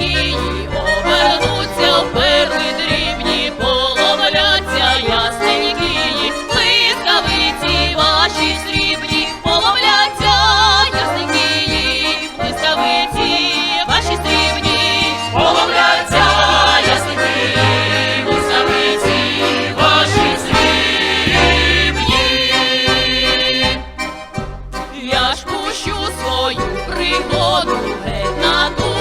тії обернуться в дрібні, поломляться ясненькії, блискавиці ваші срібні, поломляться ясненькії, блискавиці ваші срібні, поломляться ясненькії, блискавиці ваші срібні. Я ж пущу свою пригоду геть на ту.